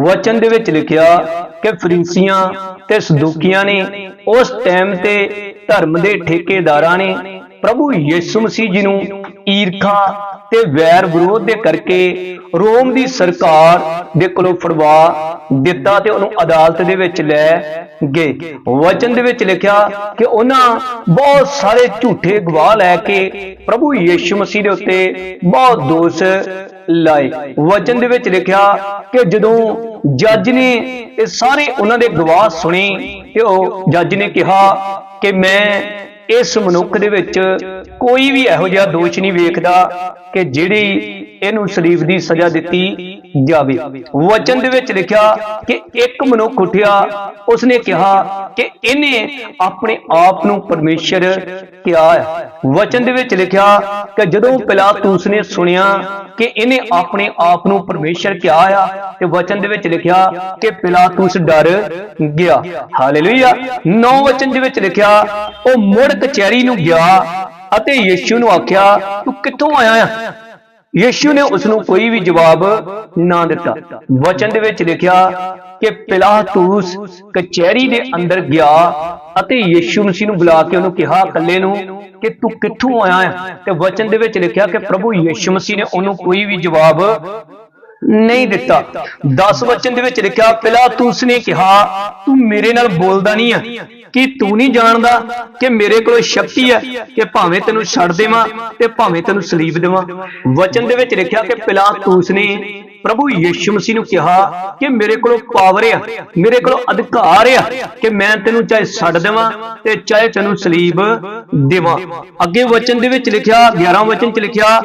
ਵਚਨ ਦੇ ਵਿੱਚ ਲਿਖਿਆ ਕਿ ਫਰੀਸੀਆਂ ਤੇ ਸਦੂਕੀਆਂ ਨੇ ਉਸ ਟਾਈਮ ਤੇ ਧਰਮ ਦੇ ਠੇਕੇਦਾਰਾਂ ਨੇ ਪ੍ਰਭੂ ਯਿਸੂ ਮਸੀਹ ਜੀ ਨੂੰ ਈਰਖਾ ਤੇ ਵੈਰ ਵਿਰੋਧ ਦੇ ਕਰਕੇ ਰੋਮ ਦੀ ਸਰਕਾਰ ਦੇ ਕੋਲੋਂ ਫੜਵਾ ਦਿੱਤਾ ਤੇ ਉਹਨੂੰ ਅਦਾਲਤ ਦੇ ਵਿੱਚ ਲੈ ਗਏ। ਵਚਨ ਦੇ ਵਿੱਚ ਲਿਖਿਆ ਕਿ ਉਹਨਾਂ ਬਹੁਤ ਸਾਰੇ ਝੂਠੇ ਗਵਾਹ ਲੈ ਕੇ ਪ੍ਰਭੂ ਯਿਸੂ ਮਸੀਹ ਦੇ ਉੱਤੇ ਬਹੁਤ ਦੋਸ਼ ਲਾਏ। ਵਚਨ ਦੇ ਵਿੱਚ ਲਿਖਿਆ ਕਿ ਜਦੋਂ ਜੱਜ ਨੇ ਇਹ ਸਾਰੇ ਉਹਨਾਂ ਦੇ ਗਵਾਹ ਸੁਣੇ ਤੇ ਉਹ ਜੱਜ ਨੇ ਕਿਹਾ ਕਿ ਮੈਂ ਇਸ ਮਨੁੱਖ ਦੇ ਵਿੱਚ ਕੋਈ ਵੀ ਇਹੋ ਜਿਹਾ ਦੋਸ਼ ਨਹੀਂ ਵੇਖਦਾ ਕਿ ਜਿਹੜੀ ਇਹਨੂੰ ਸਲੀਬ ਦੀ ਸਜ਼ਾ ਦਿੱਤੀ ਜਾਵੇ। ਵਚਨ ਦੇ ਵਿੱਚ ਲਿਖਿਆ ਕਿ ਇੱਕ ਮਨੁੱਖ ਉੱਠਿਆ ਉਸਨੇ ਕਿਹਾ ਕਿ ਇਹਨੇ ਆਪਣੇ ਆਪ ਨੂੰ ਪਰਮੇਸ਼ਰ ਕਿਹਾ ਵਚਨ ਦੇ ਵਿੱਚ ਲਿਖਿਆ ਕਿ ਜਦੋਂ ਪਿਲਾਤੂਸ ਨੇ ਸੁਣਿਆ ਕਿ ਇਹਨੇ ਆਪਣੇ ਆਪ ਨੂੰ ਪਰਮੇਸ਼ਰ ਕਿਹਾ ਆ ਤੇ ਵਚਨ ਦੇ ਵਿੱਚ ਲਿਖਿਆ ਕਿ ਪਿਲਾਤੂਸ ਡਰ ਗਿਆ। ਹਾਲੇਲੂਇਆ। ਨੌ ਵਚਨ ਦੇ ਵਿੱਚ ਲਿਖਿਆ ਉਹ ਮੁੜ ਕਚਹਿਰੀ ਨੂੰ ਗਿਆ ਅਤੇ ਯੀਸ਼ੂ ਨੂੰ ਆਖਿਆ, ਤੂੰ ਕਿੱਥੋਂ ਆਇਆ ਆ? ਯੀਸ਼ੂ ਨੇ ਉਸ ਨੂੰ ਕੋਈ ਵੀ ਜਵਾਬ ਨਾ ਦਿੱਤਾ। ਵਚਨ ਦੇ ਵਿੱਚ ਲਿਖਿਆ ਕਿ ਪਿਲਾਤੂਸ ਕਚਹਿਰੀ ਦੇ ਅੰਦਰ ਗਿਆ ਅਤੇ ਯੀਸ਼ੂ ਮਸੀਹ ਨੂੰ ਬੁਲਾ ਕੇ ਉਹਨੂੰ ਕਿਹਾ ਇਕੱਲੇ ਨੂੰ ਕਿ ਤੂੰ ਕਿੱਥੋਂ ਆਇਆ ਹੈ ਤੇ ਵਚਨ ਦੇ ਵਿੱਚ ਲਿਖਿਆ ਕਿ ਪ੍ਰਭੂ ਯੀਸ਼ੂ ਮਸੀਹ ਨੇ ਉਹਨੂੰ ਕੋਈ ਵੀ ਜਵਾਬ ਨਹੀਂ ਦਿੱਤਾ। 10 ਵਚਨ ਦੇ ਵਿੱਚ ਲਿਖਿਆ ਪਿਲਾਤੂਸ ਨੇ ਕਿਹਾ, ਤੂੰ ਮੇਰੇ ਨਾਲ ਬੋਲਦਾ ਨਹੀਂ ਆ। ਕਿ ਤੂੰ ਨਹੀਂ ਜਾਣਦਾ ਕਿ ਮੇਰੇ ਕੋਲ ਸ਼ਕਤੀ ਹੈ ਕਿ ਭਾਵੇਂ ਤੈਨੂੰ ਛੱਡ ਦੇਵਾਂ ਤੇ ਭਾਵੇਂ ਤੈਨੂੰ ਸਲੀਬ ਦੇਵਾਂ? ਵਚਨ ਦੇ ਵਿੱਚ ਲਿਖਿਆ ਕਿ ਪਿਲਾਤੂਸ ਨੇ ਪ੍ਰਭੂ ਯਿਸੂ ਮਸੀਹ ਨੂੰ ਕਿਹਾ ਕਿ ਮੇਰੇ ਕੋਲ ਪਾਵਰ ਆ, ਮੇਰੇ ਕੋਲ ਅਧਿਕਾਰ ਆ ਕਿ ਮੈਂ ਤੈਨੂੰ ਚਾਹੇ ਛੱਡ ਦੇਵਾਂ ਤੇ ਚਾਹੇ ਤੈਨੂੰ ਸਲੀਬ ਦੇਵਾਂ। ਅੱਗੇ ਵਚਨ ਦੇ ਵਿੱਚ ਲਿਖਿਆ 11 ਵਚਨ ਚ ਲਿਖਿਆ,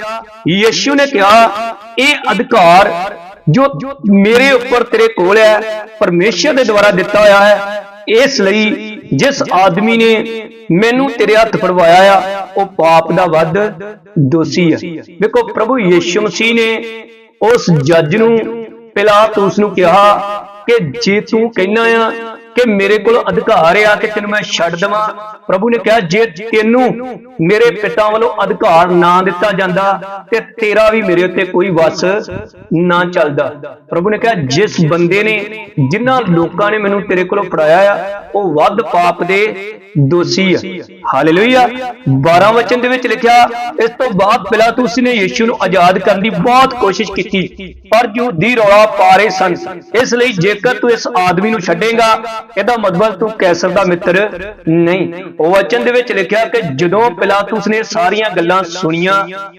ਯਿਸੂ ਨੇ ਕਿਹਾ, ਇਹ ਅਧਿਕਾਰ ਜੋ ਮੇਰੇ ਉੱਪਰ ਤੇਰੇ ਕੋਲ ਹੈ, ਪਰਮੇਸ਼ਰ ਦੇ ਦੁਆਰਾ ਦਿੱਤਾ ਹੋਇਆ ਹੈ, ਇਸ ਲਈ ਜਿਸ ਆਦਮੀ ਨੇ ਮੈਨੂੰ ਤੇਰੇ ਹੱਥ ਫੜਵਾਇਆ ਆ, ਉਹ ਪਾਪ ਦਾ ਵੱਧ ਦੋਸ਼ੀ ਆ। ਵੇਖੋ, ਪ੍ਰਭੂ ਯਿਸੂ ਮਸੀਹ ਨੇ ਉਸ ਜੱਜ ਨੂੰ ਪਿਲਾਤੂਸ ਨੂੰ ਕਿਹਾ ਕਿ ਜੇ ਤੂੰ ਕਹਿਣਾ ਆ ਕਿ ਮੇਰੇ ਕੋਲ ਅਧਿਕਾਰ ਆ ਕਿ ਤੈਨੂੰ ਮੈਂ ਛੱਡ ਦਵਾਂ। ਪ੍ਰਭੂ ਨੇ ਕਿਹਾ, ਜੇ ਤੈਨੂੰ ਮੇਰੇ ਪਿਤਾ ਵੱਲੋਂ ਅਧਿਕਾਰ ਨਾ ਦਿੱਤਾ ਜਾਂਦਾ, ਤੇ ਤੇਰਾ ਵੀ ਮੇਰੇ ਉੱਤੇ ਕੋਈ ਵਸ ਨਾ ਚੱਲਦਾ। ਪ੍ਰਭੂ ਨੇ ਕਿਹਾ, ਜਿਸ ਬੰਦੇ ਨੇ, ਜਿਨ੍ਹਾਂ ਲੋਕਾਂ ਨੇ ਮੈਨੂੰ ਤੇਰੇ ਕੋਲੋਂ ਫੜਾਇਆ ਆ, ਉਹ ਵੱਧ ਪਾਪ ਦੇ ਦੋਸ਼ੀ ਆ। ਹਾਲੇਲੂਇਆ 12 ਵਚਨ ਦੇ ਵਿੱਚ ਲਿਖਿਆ, ਇਸ ਤੋਂ ਬਾਅਦ ਪਿਲਾਤੂਸ ਨੇ ਯੀਸ਼ੂ ਨੂੰ ਆਜ਼ਾਦ ਕਰਨ ਦੀ ਬਹੁਤ ਕੋਸ਼ਿਸ਼ ਕੀਤੀ, ਪਰ ਯਹੂਦੀ ਰੌਲਾ ਪਾ ਰਹੇ ਸਨ। ਇਸ ਲਈ ਜੇਕਰ ਤੂੰ ਇਸ ਆਦਮੀ ਨੂੰ ਛੱਡੇਗਾ ਇਹਦਾ ਮਤਲਬ ਤੂੰ ਕੈਸਰ ਦਾ ਮਿੱਤਰ ਨਹੀਂ। ਉਹ ਵਚਨ ਦੇ ਵਿੱਚ ਲਿਖਿਆ ਕਿ ਜਦੋਂ ਪਿਲਾਤੂਸ ਨੇ ਸਾਰੀਆਂ ਗੱਲਾਂ ਸੁਣੀਆਂ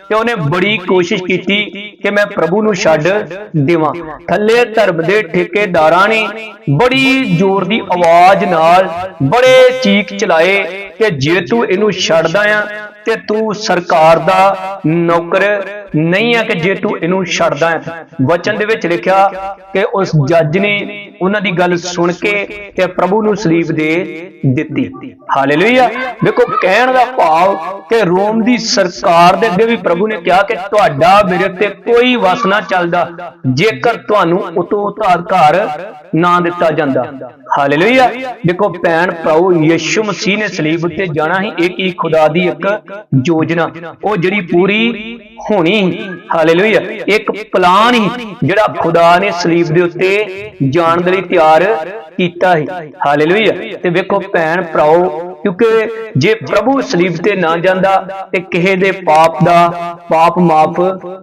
ਤੇ ਉਹਨੇ ਬੜੀ ਕੋਸ਼ਿਸ਼ ਕੀਤੀ ਕਿ ਮੈਂ ਪ੍ਰਭੂ ਨੂੰ ਛੱਡ ਦੇਵਾਂ। ਥੱਲੇ ਧਰਮ ਦੇ ਠੇਕੇਦਾਰਾਂ ਨੇ ਬੜੀ ਜ਼ੋਰ ਦੀ ਆਵਾਜ਼ ਨਾਲ ਬੜੇ ਚੀਕ ਚਲਾਏ ਕਿ ਜੇ ਤੂੰ ਇਹਨੂੰ ਛੱਡਦਾ ਆ ਤੇ ਤੂੰ ਸਰਕਾਰ ਦਾ ਨੌਕਰ ਨਹੀਂ ਹੈ ਕਿ ਜੇ ਤੂੰ ਇਹਨੂੰ ਛੱਡਦਾ ਹੈ। ਵਚਨ ਦੇ ਵਿੱਚ ਲਿਖਿਆ ਕਿ ਉਸ ਜੱਜ ਨੇ ਉਹਨਾਂ ਦੀ ਗੱਲ ਸੁਣ ਕੇ ਤੇ ਪ੍ਰਭੂ ਨੂੰ ਸਲੀਬ ਦੇ ਦਿੱਤੀ। ਹਾਲੇਲੂਇਆ। ਦੇਖੋ, ਕਹਿਣ ਦਾ ਭਾਵ ਕਿ ਰੋਮ ਦੀ ਸਰਕਾਰ ਦੇ ਅੱਗੇ ਵੀ ਪ੍ਰਭੂ ਨੇ ਕਿਹਾ ਕਿ ਤੁਹਾਡਾ ਮੇਰੇ ਉੱਤੇ ਕੋਈ ਵਸ ਨਾ ਚੱਲਦਾ, ਜੇਕਰ ਤੁਹਾਨੂੰ ਉਤੋਂ ਅਧਿਕਾਰ ਨਾ ਦਿੱਤਾ ਜਾਂਦਾ। ਹਾਲੇਲੂਇਆ। ਦੇਖੋ, ਭੈਣ, ਭਰਾਓ, ਯਿਸੂ ਮਸੀਹ ਨੇ ਸਲੀਬ ਉੱਤੇ ਜਾਣਾ ਹੀ ਇੱਕ ਹੀ ਖੁਦਾ ਦੀ ਇੱਕ ਯੋਜਨਾ। ਉਹ ਜਿਹੜੀ ਪੂਰੀ ਹੋਣੀ। ਹਾਲੇਲੂਇਆ ਇੱਕ ਪਲਾਨ ਹੀ ਜਿਹੜਾ ਖੁਦਾ ਨੇ ਸਲੀਬ ਦੇ ਉੱਤੇ ਜਾਣ ਦੇ ਲਈ ਤਿਆਰ ਕੀਤਾ ਹੈ ਹਾਲੇਲੂਇਆ ਤੇ ਵੇਖੋ ਭੈਣ ਭਰਾਓ ਕਿਉਂਕਿ ਜੇ ਪ੍ਰਭੂ ਸਲੀਬ ਤੇ ਨਾ ਜਾਂਦਾ ਤੇ ਕਿਸੇ ਦੇ ਪਾਪ ਦਾ ਪਾਪ ਮਾਫ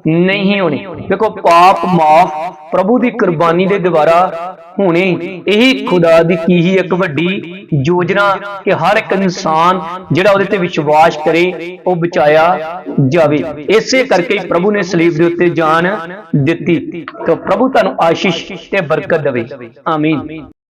ਨਹੀਂ ਹੋਣੇ। ਵੇਖੋ ਪਾਪ ਮਾਫ ਪ੍ਰਭੂ ਦੀ ਕੁਰਬਾਨੀ ਦੇ ਦੁਆਰਾ ਹੋਣੇ। ਇਹੀ ਖੁਦਾ ਦੀ ਕੀ ਹੀ ਇੱਕ ਵੱਡੀ ਯੋਜਨਾ ਕਿ ਹਰ ਇੱਕ ਇਨਸਾਨ ਜਿਹੜਾ ਉਹਦੇ ਤੇ ਵਿਸ਼ਵਾਸ ਕਰੇ, ਉਹ ਬਚਾਇਆ ਜਾਵੇ। ਇਸੇ ਕਰਕੇ ਪ੍ਰਭੂ ਨੇ ਸਲੀਬ ਦੇ ਉੱਤੇ ਜਾਨ ਦਿੱਤੀ। ਤਾਂ ਪ੍ਰਭੂ ਤੁਹਾਨੂੰ ਆਸ਼ੀਸ਼ ਤੇ ਬਰਕਤ ਦੇਵੇ। ਆਮੀਨ।